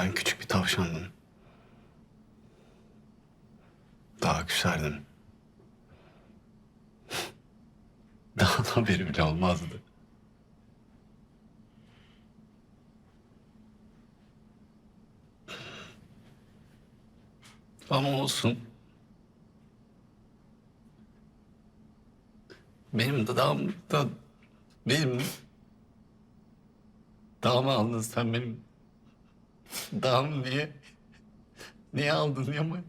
Ben küçük bir tavşandım. Daha küserdim. Daha da haberi bile olmazdı. Ama olsun. Benim dağım da benim aldın sen benim dağım niye niye aldın Yamaç?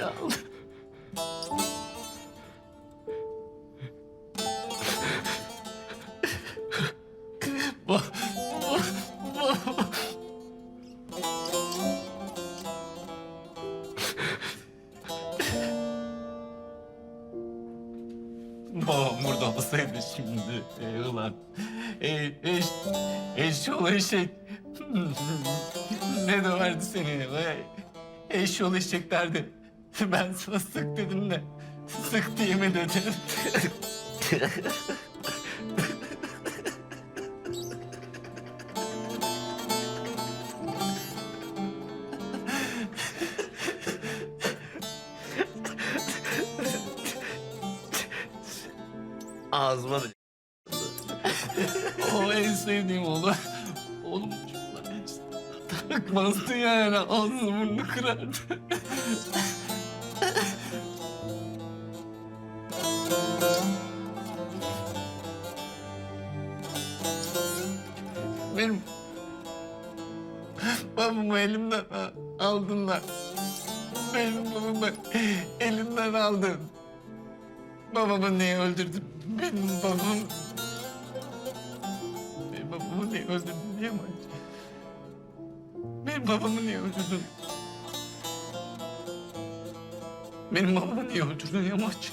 Ya bu, Babam burada olsaydı şimdi ey ulan. Ey, eş, eşyol eşek. ne döverdi seni? Ey, eşyol eşek derdi. Ben sana sık dedim de sık diye mi dedin? Ağzıma da... o en sevdiğim oğlu. Oğlum çocuklar hiç takmazdı yani. Ağzını burnunu kırardı. Benim babamı elimden a- aldınlar. Benim babamı elimden aldın. Babamı niye öldürdün? Benim babam... Benim babamı niye öldürdün Yamaç? Benim babamı niye öldürdün? Benim babamı niye öldürdün Yamaç?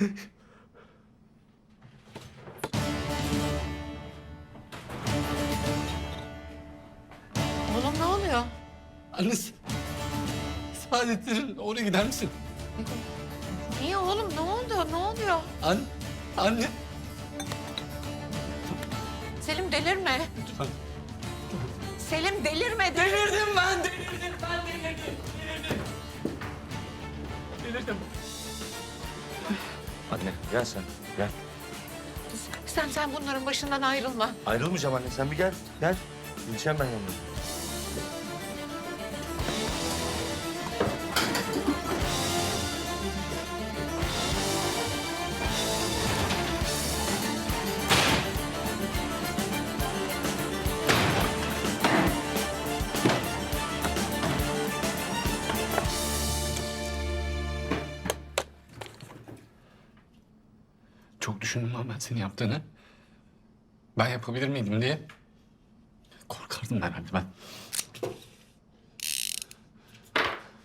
Oğlum ne oluyor? Annesi. Saadetlerin oraya gider misin? Niye oğlum ne oldu? Ne oluyor? An anne. Selim delirme. Lütfen. Selim delirme. Delirdim. Delirdim ben, delirdim ben, delirdim. Delirdim. Delirdim. Anne gel sen gel. Sen sen bunların başından ayrılma. Ayrılmayacağım anne sen bir gel. Gel. Gideceğim ben yanına. Düşündüm ama ben senin yaptığını. Ben yapabilir miydim diye. Korkardım herhalde ben.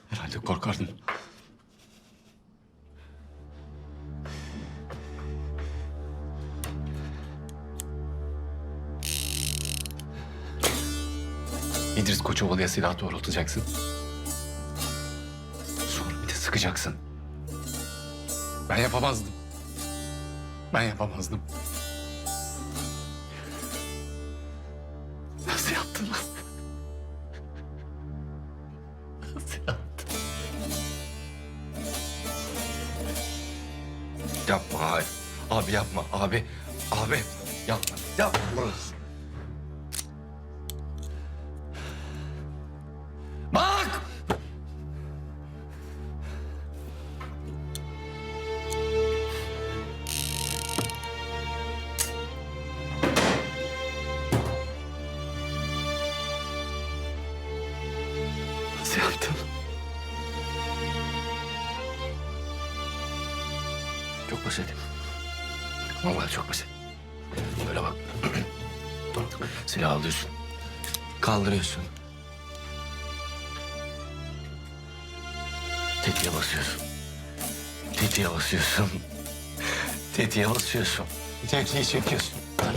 Herhalde korkardım. İdris Koçovalı'ya silah doğrultacaksın. Sonra bir de sıkacaksın. Ben yapamazdım. Ben yapamazdım. Nasıl yaptın lan? Nasıl yaptın? Yapma abi. Abi yapma abi. Abi yapma. Yapma. Şey Nasıl yaptın? Çok basit. Vallahi çok basit. Böyle bak. Silah alıyorsun. Kaldırıyorsun. Tetiğe basıyorsun. Tetiğe basıyorsun. Tetiğe basıyorsun. Tetiği çekiyorsun. Yeter.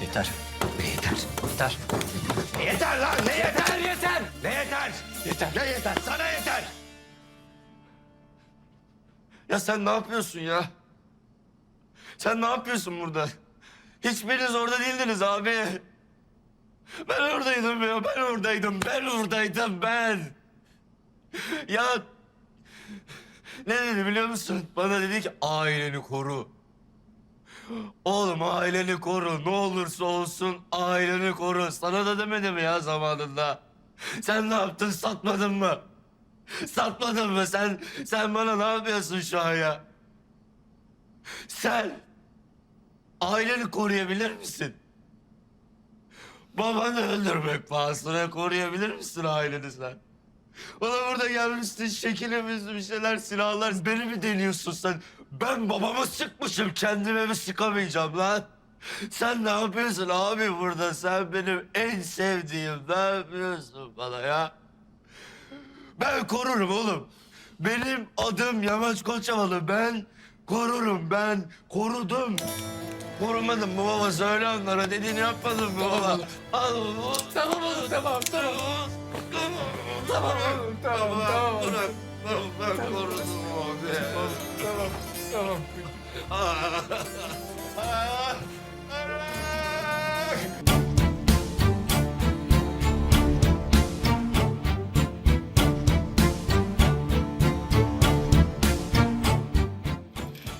Yeter. Yeter. Yeter. Yeter lan ne yeter yeter. Ne yeter? Yeter. Ne yeter? Sana yeter. Ya sen ne yapıyorsun ya? Sen ne yapıyorsun burada? Hiçbiriniz orada değildiniz abi. Ben oradaydım ya, ben oradaydım, ben oradaydım, ben. Ya ne dedi biliyor musun? Bana dedi ki aileni koru. Oğlum aileni koru. Ne olursa olsun aileni koru. Sana da demedi mi ya zamanında? Sen ne yaptın? Satmadın mı? Satmadın mı? Sen sen bana ne yapıyorsun şu an ya? Sen aileni koruyabilir misin? Babanı öldürmek pahasına koruyabilir misin aileni sen? Bana burada gelmişsin şekilimiz bir şeyler silahlar beni mi deniyorsun sen? Ben babama sıkmışım kendime mi sıkamayacağım lan? Sen ne yapıyorsun abi burada? Sen benim en sevdiğim ne yapıyorsun bana ya? Ben korurum oğlum. Benim adım Yamaç Koçavalı. Ben korurum. Ben korudum. Korumadım mı baba? Söyle onlara. Dediğini yapmadım mı baba? Al bunu. Tamam oğlum tamam tamam. Tamam tamam. Tamam, tamam. Bırak, bırak, bırak korusun abi. Tamam, tamam. tamam. Ah.